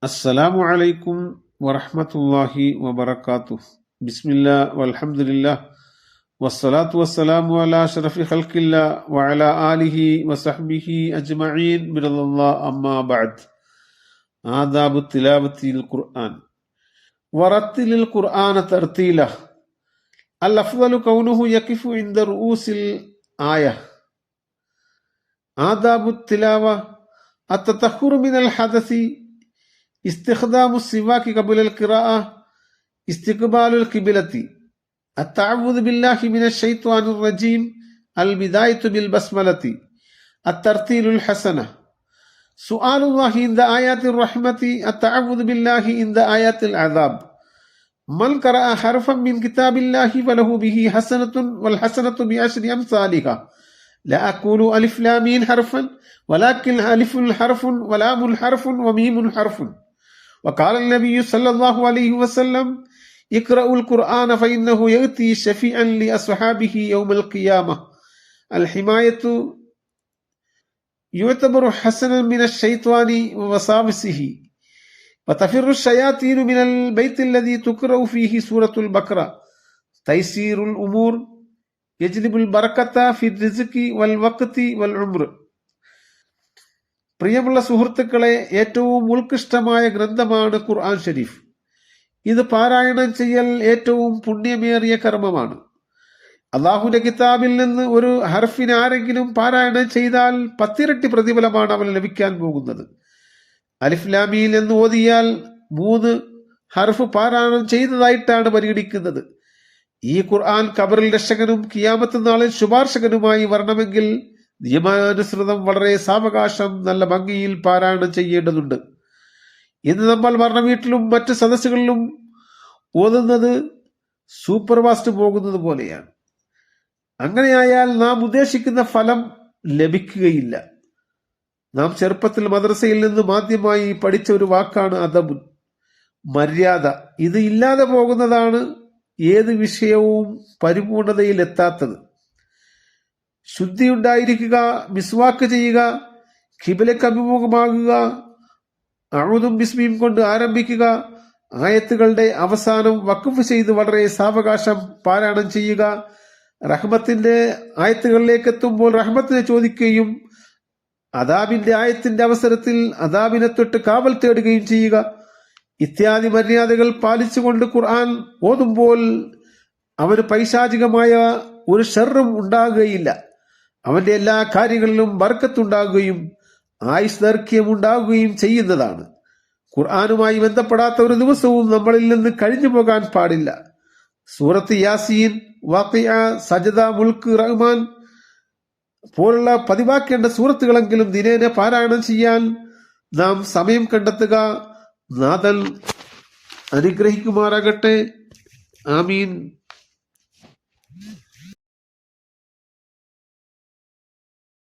السلام عليكم ورحمة الله وبركاته. بسم الله والحمد لله والصلاة والسلام على أشرف خلق الله وعلى آله وصحبه أجمعين. من الله أما بعد. آداب تلاوة القرآن. ورتل القرآن ترتيلا. الأفضل كونه يقف عند رؤوس الآية. آداب التلاوة التطهر من الحدث استخدام السواك قبل القراءة استقبال القبلة. التعوذ بالله من الشيطان الرجيم البداية بالبسملة. الترتيل الحسنة. سؤال الله عند آيات الرحمة التعوذ بالله عند آيات العذاب. من قرأ حرفا من كتاب الله فله به حسنة والحسنة بعشر أمثالها. لا أقول ألف لامين حرفا ولكن ألف حرف ولام حرف وميم حرف. وقال النبي صلى الله عليه وسلم اقرأوا القرآن فإنه يأتي شفيعا لأصحابه يوم القيامة. الحماية يعتبر حسنا من الشيطان ووساوسه. وتفر الشياطين من البيت الذي تقرأ فيه سورة البقرة. تيسير الأمور يجلب البركة في الرزق والوقت والعمر. പ്രിയമുള്ള സുഹൃത്തുക്കളെ ഏറ്റവും ഉത്കൃഷ്ടമായ ഗ്രന്ഥമാണ് ഖുർആൻ ഷരീഫ്. ഇത് പാരായണം ചെയ്യൽ ഏറ്റവും പുണ്യമേറിയ കർമ്മമാണ്. അള്ളാഹുവിന്റെ കിതാബിൽ നിന്ന് ഒരു ഹർഫിന് ആരെങ്കിലും പാരായണം ചെയ്താൽ പത്തിരട്ടി പ്രതിഫലമാണ് അവൻ ലഭിക്കാൻ പോകുന്നത്. അലിഫ്ലാമിയിൽ എന്ന് ഓതിയാൽ മൂന്ന് ഹർഫ് പാരായണം ചെയ്തതായിട്ടാണ് പരിഗണിക്കുന്നത്. ഈ ഖുർആൻ കബറിൽ രക്ഷകനും കിയാമത്ത് നാളിൽ ശുപാർശകനുമായി വരണമെങ്കിൽ നിയമാനുസൃതം വളരെ സാവകാശം നല്ല ഭംഗിയിൽ പാരായണം ചെയ്യേണ്ടതുണ്ട്. ഇന്ന് നമ്മൾ മരണ വീട്ടിലും മറ്റ് സദസ്സുകളിലും ഓതുന്നത് സൂപ്പർ ഫാസ്റ്റ് പോകുന്നത് പോലെയാണ്. അങ്ങനെയായാൽ നാം ഉദ്ദേശിക്കുന്ന ഫലം ലഭിക്കുകയില്ല. നാം ചെറുപ്പത്തിൽ മദ്രസയിൽ നിന്ന് ആദ്യമായി പഠിച്ച ഒരു വാക്കാണ് അദബുൻ. മര്യാദ. ഇത് ഇല്ലാതെ പോകുന്നതാണ് ഏത് വിഷയവും പരിപൂർണതയിൽ എത്താത്തത് ശുദ്ധി ഉണ്ടായിരിക്കുക മിസ്വാക്ക് ചെയ്യുക ഖിബിലക്ക് അഭിമുഖമാകുക അഴുതും ബിസ്മിയും കൊണ്ട് ആരംഭിക്കുക ആയത്തുകളുടെ അവസാനം വക്കുഫ് ചെയ്ത് വളരെ സാവകാശം പാരായണം ചെയ്യുക. റഹ്മത്തിന്റെ ആയത്തുകളിലേക്ക് എത്തുമ്പോൾ റഹ്മത്തിനെ ചോദിക്കുകയും അദാബിന്റെ ആയത്തിന്റെ അവസരത്തിൽ അദാബിനെ തൊട്ട് കാവൽ തേടുകയും ചെയ്യുക. ഇത്യാദി മര്യാദകൾ പാലിച്ചുകൊണ്ട് ഖുർആൻ ഓതുമ്പോൾ അവന് പൈശാചികമായ ഒരു ഷെറും ഉണ്ടാകുകയില്ല. അവന്റെ എല്ലാ കാര്യങ്ങളിലും ബർക്കത്തുണ്ടാകുകയും ആയുസ് ദൈർഘ്യം ഉണ്ടാകുകയും ചെയ്യുന്നതാണ്. ഖുർആാനുമായി ബന്ധപ്പെടാത്ത ഒരു ദിവസവും നമ്മളിൽ നിന്ന് കഴിഞ്ഞു പോകാൻ പാടില്ല. സൂറത്ത് യാസീൻ വാക്കിയ സജദ മുൽക്ക് റഹ്മാൻ പോലുള്ള പതിവാക്കേണ്ട സൂറത്തുകളെങ്കിലും ദിനേന പാരായണം ചെയ്യാൻ നാം സമയം കണ്ടെത്തുക. നാഥൻ അനുഗ്രഹിക്കുമാറാകട്ടെ. ആമീൻ.